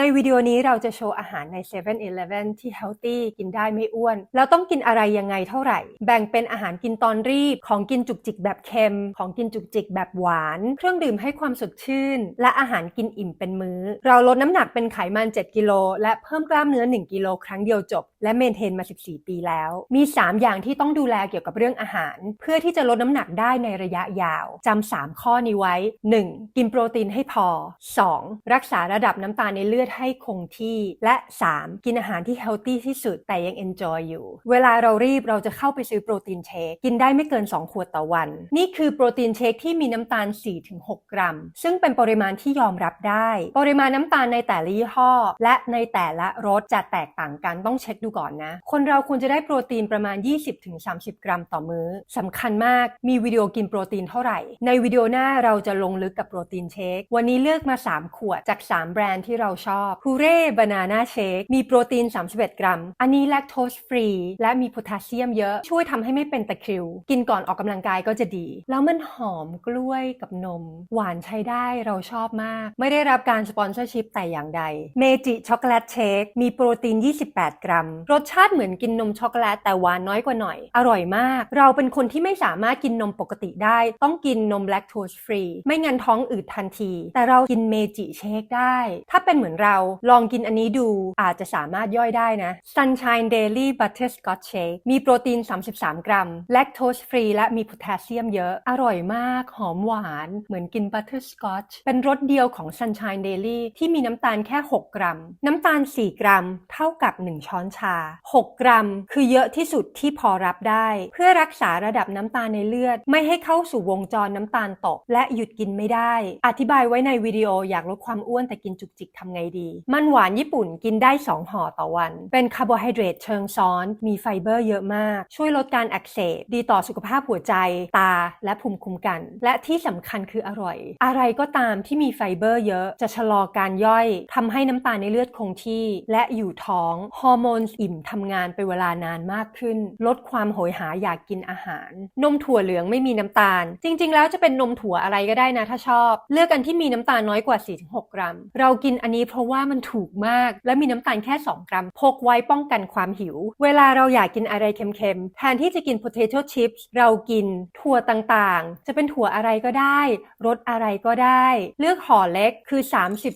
ในวิดีโอนี้เราจะโชว์อาหารใน7 e เ e ่ e อที่ healthy กินได้ไม่อ้วน แล้วต้องกินอะไรยังไงเท่าไหร่ แบ่งเป็นอาหารกินตอนรีบ ของกินจุกจิกแบบเค็ม ของกินจุกจิกแบบหวาน เครื่องดื่มให้ความสดชื่น และอาหารกินอิ่มเป็นมื้อ เราลดน้ำหนักเป็นไขมัน 7 กิโล และเพิ่มกล้ามเนื้อ 1 กิโลครั้งเดียวจบ และเมนเทนมา 14 ปีแล้ว มี 3 อย่างที่ต้องดูแลเกี่ยวกับเรื่องอาหาร เพื่อที่จะลดน้ำหนักได้ในระยะยาวจำ3ข้อนี้ไว้ 1. กินโปรตีนให้พอ 2. รักษาระดับน้ำตาลในเลือดให้คงที่และ 3. กินอาหารที่เฮลตี้ที่สุดแต่ยัง enjoy อยู่ เวลาเรารีบเราจะเข้าไปซื้อโปรตีนเชคกินได้ไม่เกิน 2 ขวดต่อวัน นี่คือโปรตีนเชคที่มีน้ำตาล 4-6 กรัม ซึ่งเป็นปริมาณที่ยอมรับได้ ปริมาณน้ำตาลในแต่ละยี่ห้อ และในแต่ละรสจะแตกต่างกันต้องเช็คดูก่อนนะ คนเราควรจะได้โปรตีนประมาณ 20-30 กรัมต่อมื้อสำคัญมากมีวิดีโอกินโปรตีนเท่าไหร่ ในวิดีโอหน้าเราจะลงลึกกับโปรตีนเชควันนี้เลือกมา 3 ขวดจาก 3 แบรนด์ที่เราชอบฮูเร่บานาน่าเชคมีโปรตีน 31 กรัม อันนี้แลคโตสฟรีและมีโพแทสเซียมเยอะช่วยทำให้ไม่เป็นตะคริว กินก่อนออกกำลังกายก็จะดี แล้วมันหอมกล้วยกับนม หวานใช้ได้เราชอบมาก ไม่ได้รับการสปอนเซอร์ชิพแต่อย่างใดเมจิช็อกโกแลตเชคมีโปรตีน 28 กรัม รสชาติเหมือนกินนมช็อกโกแลตแต่หวานน้อยกว่าหน่อย อร่อยมาก เราเป็นคนที่ไม่สามารถกินนมปกติได้ ต้องกินนมแลคโตสฟรีไม่งั้นท้องอืดทันที แต่เรากินเมจิเชคได้ ถ้าเป็นเหมือนเราลองกินอันนี้ดูอาจจะสามารถย่อยได้นะ Sunshine Daily Butterscotch Shake มีโปรตีน 33 กรัม แลคโตสฟรีและมีโพแทสเซียมเยอะ อร่อยมาก หอมหวาน เหมือนกิน Butterscotch เป็นรสเดียวของ Sunshine Daily ที่มีน้ำตาลแค่ 6 กรัม น้ำตาล 4 กรัม เท่ากับ 1 ช้อนชา 6 กรัม คือเยอะที่สุดที่พอรับได้ เพื่อรักษาระดับน้ำตาลในเลือด ไม่ให้เข้าสู่วงจรน้ำตาลตก และหยุดกินไม่ได้ อธิบายไว้ในวิดีโออยากลดความอ้วนแต่กินจุกจิกทำไงดี มันหวานญี่ปุ่นกินได้ 2ห่อต่อวัน เป็นคาร์โบไฮเดรตเชิงซ้อน มีไฟเบอร์เยอะมาก ช่วยลดการอักเสบ ดีต่อสุขภาพหัวใจ ตา และภูมิคุ้มกัน และที่สำคัญคืออร่อย อะไรก็ตามที่มีไฟเบอร์เยอะ จะชะลอการย่อยทำให้น้ำตาลในเลือดคงที่ และอยู่ท้อง ฮอร์โมนอิ่มทำงานไปเวลานานมากขึ้น ลดความโหยหาอยากกินอาหาร นมถั่วเหลืองไม่มีน้ำตาล จริง ๆ แล้วจะเป็นนมถั่วอะไรก็ได้นะถ้าชอบ เลือกอันที่มีน้ำตาลน้อยกว่า 4-6 กรัม เรากินอันนี้เพราะราะว่ามันถูกมาก และมีน้ำตาลแค่ 2 กรัม พกไว้ป้องกันความหิว เวลาเราอยากกินอะไรเค็มๆ แทนที่จะกิน potato chips เรากินถั่วต่างๆ จะเป็นถั่วอะไรก็ได้รสอะไรก็ได้ เลือกห่อเล็กคือ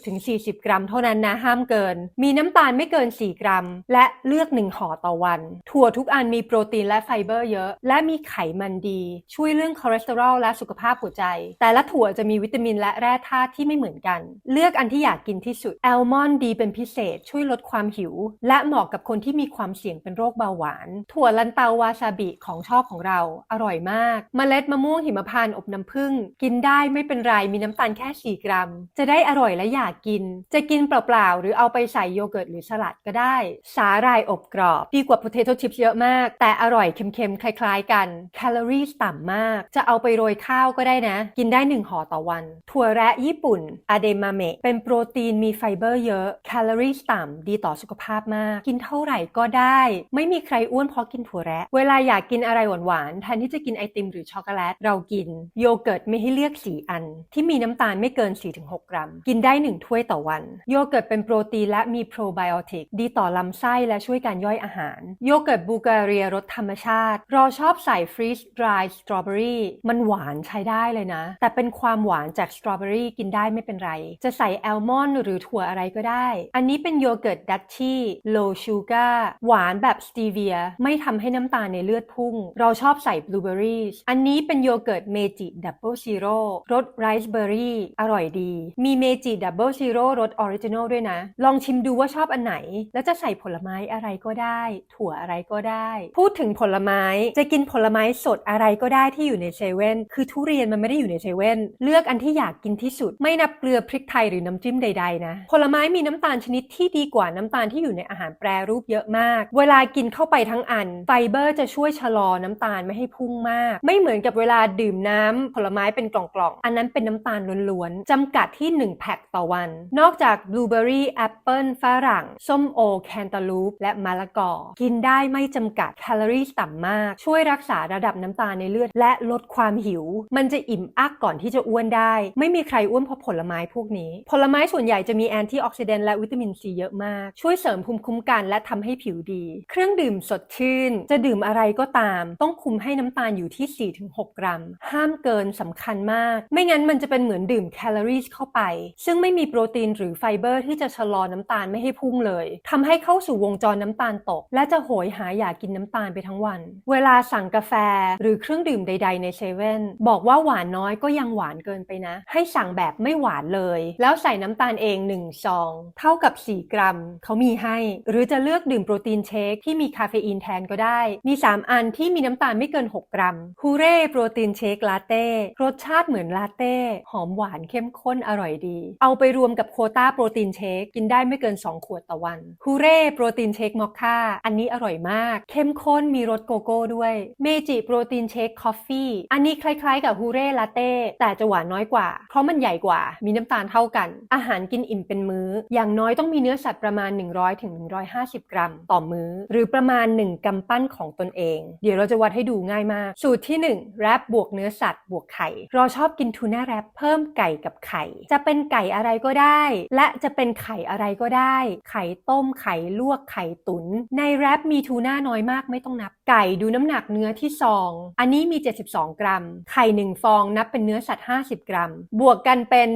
30-40 กรัมเท่านั้นนะห้ามเกิน มีน้ำตาลไม่เกิน 4 กรัม และเลือก 1ห่อต่อวัน ถั่วทุกอันมีโปรตีนและไฟเบอร์เยอะ และมีไขมันดี ช่วยเรื่องคอเลสเตอรอลและสุขภาพหัวใจ แต่ละถั่วจะมีวิตามินและแร่ธาตุที่ไม่เหมือนกัน เลือกอันที่อยากกินที่สุดลมอนดีเป็นพิเศษช่วยลดความหิว และเหมาะกับคนที่มีความเสี่ยงเป็นโรคเบาหวาน ถั่วลันเตาวาซาบิของชอบของเรา อร่อยมากเมล็ดมะม่วงหิมพานต์อบน้ำผึ้งกินได้ไม่เป็นไรมีน้ำตาลแค่ 4 กรัม จะได้อร่อยและอยากกิน จะกินเปล่าๆ หรือเอาไปใส่โยเกิร์ตหรือสลัดก็ได้ สาหร่ายอบกรอบ ดีกว่า potato chips เยอะมาก แต่อร่อยเค็มๆ คล้ายๆ กันแคลอรี่ต่ำมาก จะเอาไปโรยข้าวก็ได้นะ กินได้1ห่อต่อวัน ถั่วแระญี่ปุ่นอะเดมาเมะเป็นโปรตีนมีไฟเบอร์เยอะ แคลอรี่ต่ำ ดีต่อสุขภาพมาก กินเท่าไหร่ก็ได้ ไม่มีใครอ้วนเพราะกินถั่วแระ เวลาอยากกินอะไรหวานๆแทนที่จะกินไอติมหรือช็อกโกแลต เรากิน โยเกิร์ตไม่ให้เลือก 4 อัน ที่มีน้ำตาลไม่เกิน 4-6 กรัม กินได้ 1 ถ้วยต่อวัน โยเกิร์ตเป็นโปรตีนและมีโปรไบโอติก ดีต่อลำไส้และช่วยการย่อยอาหาร โยเกิร์ตบูการีรสธรรมชาติ เราชอบใส่ฟรีสดรายสตรอเบอรี่ มันหวานใช้ได้เลยนะ แต่เป็นความหวานจากสตรอเบอรี่กินได้ไม่เป็นไร จะใส่แอลมอนด์หรือถั่วอะไรก็ได้ อันนี้เป็นโยเกิร์ตดัชชี่ low sugar หวานแบบสตีเวีย ไม่ทำให้น้ำตาลในเลือดพุ่ง เราชอบใส่บลูเบอรี่ อันนี้เป็นโยเกิร์ตเมจิดับเบิลซีโร่รสไรซ์เบอร์รี่ อร่อยดี มีเมจิดับเบิลซีโร่รสออริจินอลด้วยนะ ลองชิมดูว่าชอบอันไหน แล้วจะใส่ผลไม้อะไรก็ได้ ถั่วอะไรก็ได้ พูดถึงผลไม้จะกินผลไม้สดอะไรก็ได้ที่อยู่ในเซเว่นคือทุเรียนมันไม่ได้อยู่ในเซเว่นเลือกอันที่อยากกินที่สุด ไม่นับเกลือพริกไทยหรือน้ำจิ้มใดๆนะผลไม้มีน้ำตาลชนิดที่ดีกว่าน้ำตาลที่อยู่ในอาหารแปรรูปเยอะมาก เวลากินเข้าไปทั้งอัน ไฟเบอร์จะช่วยชะลอน้ำตาลไม่ให้พุ่งมาก ไม่เหมือนกับเวลาดื่มน้ำผลไม้เป็นกล่องๆ อันนั้นเป็นน้ำตาลล้วนๆจำกัดที่ 1 แพ็คต่อวัน นอกจากบลูเบอร์รี่แอปเปิลฝรั่ง ส้มโอ แคนตาลูป และมะละกอ กินได้ไม่จำกัดแคลอรี่ต่ำมาก ช่วยรักษาระดับน้ำตาลในเลือด และลดความหิว มันจะอิ่มอักก่อนที่จะอ้วนได้ ไม่มีใครอ้วนเพราะผลไม้พวกนี้ ผลไม้ส่วนใหญ่จะมีแอนตี้ออกซิแดนต์และวิตามินซีเยอะมาก ช่วยเสริมภูมิคุ้มกันและทำให้ผิวดี เครื่องดื่มสดชื่น จะดื่มอะไรก็ตาม ต้องคุมให้น้ำตาลอยู่ที่ 4-6 กรัม ห้ามเกินสำคัญมาก ไม่งั้นมันจะเป็นเหมือนดื่มแคลอรี่เข้าไป ซึ่งไม่มีโปรตีนหรือไฟเบอร์ที่จะชะลอน้ำตาลไม่ให้พุ่งเลยทำให้เข้าสู่วงจรน้ำตาลตก และจะโหยหาอยากกินน้ำตาลไปทั้งวัน เวลาสั่งกาแฟหรือเครื่องดื่มใด ๆ ในเซเว่นบอกว่าหวานน้อยก็ยังหวานเกินไปนะ ให้สั่งแบบไม่หวานเลย แล้วใส่น้ำตาลเอง1ซอง เท่ากับ 4 กรัม เขามีให้ หรือจะเลือกดื่มโปรตีนเชคที่มีคาเฟอีนแทนก็ได้ มี 3 อันที่มีน้ำตาลไม่เกิน 6 กรัมฮูเร่โปรตีนเชคลาเต้รสชาติเหมือนลาเต้หอมหวานเข้มข้นอร่อยดี เอาไปรวมกับโคต้าโปรตีนเชคกินได้ไม่เกิน 2 ขวดต่อวันฮูเร่โปรตีนเชคมอคค่าอันนี้อร่อยมาก เข้มข้นมีรสโกโก้ด้วยเมจิโปรตีนเชคคอฟฟี่อันนี้คล้ายๆกับฮูเร่ลาเต้แต่จะหวานน้อยกว่า เพราะมันใหญ่กว่ามีน้ำตาลเท่ากัน อาหารกินอิ่มเป็นมื้อ อย่างน้อยต้องมีเนื้อสัตว์ประมาณ 100ถึง150 กรัม ต่อมื้อ หรือประมาณ 1กำปั้นของตนเอง เดี๋ยวเราจะวัดให้ดูง่ายมาก สูตรที่ 1 แรปบวกเนื้อสัตว์บวกไข่ เราชอบกินทูน่าแรปเพิ่มไก่กับไข่ จะเป็นไก่อะไรก็ได้ และจะเป็นไข่อะไรก็ได้ ไข่ต้มไข่ลวกไข่ตุน๋นในแรปมีทูน่าน้อยมากไม่ต้องนับไก่ดูน้ำหนักเนื้อที่ซอง อันนี้มี 72 กรัม ไข่1ฟองนับเป็นเนื้อสัตว์ 50 กรัม บวกกันเป็น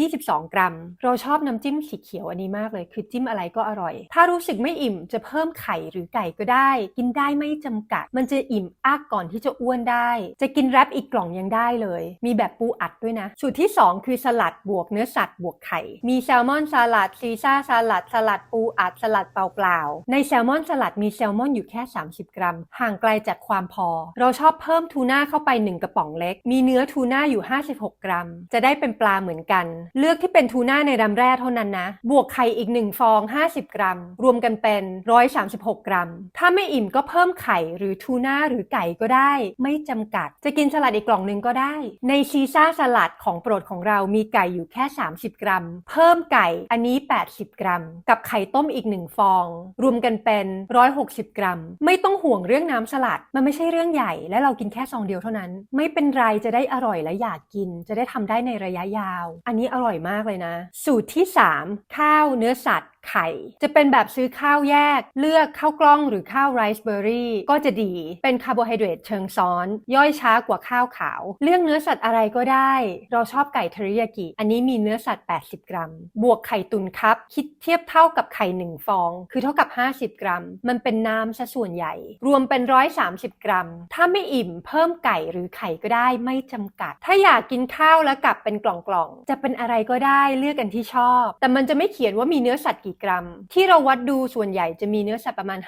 122 กรัม เราชอบน้ำจิ้มสีเขียวอันนี้มากเลย คือจิ้มอะไรก็อร่อย ถ้ารู้สึกไม่อิ่มจะเพิ่มไข่หรือไก่ก็ได้ กินได้ไม่จำกัด มันจะอิ่มอักก่อนที่จะอ้วนได้ จะกินแรปอีกกล่องยังได้เลย มีแบบปูอัดด้วยนะ สูตรที่ 2 คือสลัดบวกเนื้อสัตว์บวกไข่ มีแซลมอนสลัดซีซ่าสลัดสลัดปูอัดสลัดเปล่าๆ ในแซลมอนสลัดมีแซลมอนอยู่แค่ 30 กรัมห่างไกลจากความพอ เราชอบเพิ่มทูน่าเข้าไป 1 กระป๋องเล็ก มีเนื้อทูน่าอยู่ 56 กรัม จะได้เป็นปลาเหมือนกัน เลือกที่เป็นทูน่าในรำแร่เท่านั้นนะ บวกไข่อีก 1 ฟอง 50 กรัม รวมกันเป็น 136 กรัม ถ้าไม่อิ่มก็เพิ่มไข่หรือทูน่าหรือไก่ก็ได้ ไม่จำกัด จะกินสลัดอีกกล่องหนึ่งก็ได้ ในซีซ่าสลัดของโปรดของเรามีไก่อยู่แค่ 30 กรัม เพิ่มไก่อันนี้ 80 กรัม กับไข่ต้มอีก 1 ฟอง รวมกันเป็น 160 กรัม ไม่ต้องห่วงเรื่องน้ำสลัดมันไม่ใช่เรื่องใหญ่ และเรากินแค่ซองเดียวเท่านั้น ไม่เป็นไรจะได้อร่อยและอยากกิน จะได้ทำได้ในระยะยาว อันนี้อร่อยมากเลยนะ สูตรที่ 3 ข้าวเนื้อสัตว์ไข่ จะเป็นแบบซื้อข้าวแยก เลือกข้าวกล้องหรือข้าวไรซ์เบอร์รี่ก็จะดี เป็นคาร์โบไฮเดรตเชิงซ้อน ย่อยช้ากว่าข้าวขาว เลือกเนื้อสัตว์อะไรก็ได้ เราชอบไก่เทริยากิ อันนี้มีเนื้อสัตว์ 80 กรัม บวกไข่ตุนครับ คิดเทียบเท่ากับไข่1ฟอง คือเท่ากับ 50 กรัม มันเป็นน้ำซะส่วนใหญ่ รวมเป็น 130 กรัม ถ้าไม่อิ่มเพิ่มไก่หรือไข่ก็ได้ไม่จำกัด ถ้าอยากกินข้าวแล้วกลับเป็นกล่องๆจะเป็นอะไรก็ได้เลือกกันที่ชอบ แต่มันจะไม่เขียนว่ามีเนื้อสัตว์กี่กรัม ที่เราวัดดูส่วนใหญ่จะมีเนื้อสัตว์ประมาณ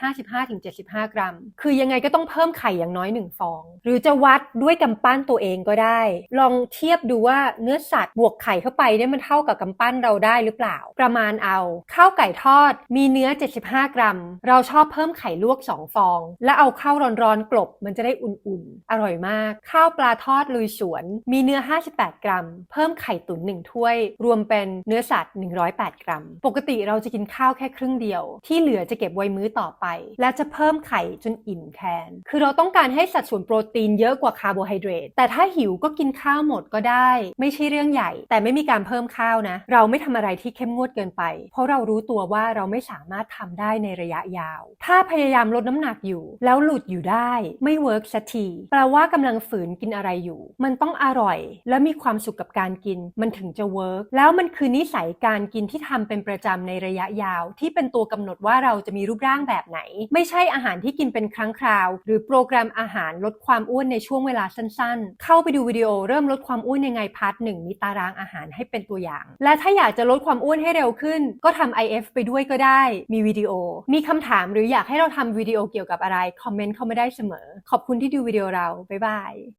55-75 กรัม คือยังไงก็ต้องเพิ่มไข่อย่างน้อย 1 ฟอง หรือจะวัดด้วยกำปั้นตัวเองก็ได้ ลองเทียบดูว่าเนื้อสัตว์บวกไข่เข้าไปเนี่ยมันเท่ากับกำปั้นเราได้หรือเปล่า ประมาณเอาข้าวไก่ทอดมีเนื้อ 75 กรัม เราชอบเพิ่มไข่ลวก 2 ฟอง แล้วเอาข้าวร้อนๆกลบมันจะได้อุ่นๆ อร่อยมาก ข้าวปลาทอดลุยสวน มีเนื้อ 58 กรัม เพิ่มไข่ตุ๋น1ถ้วย รวมเป็นเนื้อสัตว์ 108 กรัม ปกติเราจะกินข้าวแค่ครึ่งเดียว ที่เหลือจะเก็บไว้มื้อต่อไป และจะเพิ่มไข่จนอิ่มแทน คือเราต้องการให้สัดส่วนโปรตีนเยอะกว่าคาร์โบไฮเดรตแต่ถ้าหิวก็กินข้าวหมดก็ได้ ไม่ใช่เรื่องใหญ่ แต่ไม่มีการเพิ่มข้าวนะ เราไม่ทำอะไรที่เข้มงวดเกินไป เพราะเรารู้ตัวว่าเราไม่สามารถทำได้ในระยะยาว ถ้าพยายามลดน้ำหนักอยู่ แล้วหลุดอยู่ได้ ไม่เวิร์กสักทีแปลว่ากำลังฝืนกินอะไรอยู่ มันต้องอร่อย และมีความสุขกับการกิน มันถึงจะเวิร์กแล้วมันคือนิสัยการกินที่ทำเป็นประจำในระยะยาว ที่เป็นตัวกำหนดว่าเราจะมีรูปร่างแบบไหน ไม่ใช่อาหารที่กินเป็นครั้งคราว หรือโปรแกรมอาหารลดความอ้วนในช่วงเวลาสั้นๆ เข้าไปดูวิดีโอเริ่มลดความอ้วนยังไงพาร์ทหนึ่งมีตารางอาหารให้เป็นตัวอย่าง และถ้าอยากจะลดความอ้วนให้เร็วขึ้น ก็ทำ IF ไปด้วยก็ได้ มีวิดีโอ มีคำถามหรืออยากให้เราทำวิดีโอเกี่ยวกับอะไรคอมเมนต์เข้ามาได้เสมอ ขอบคุณที่ดูวิดีโอเราบ๊ายบาย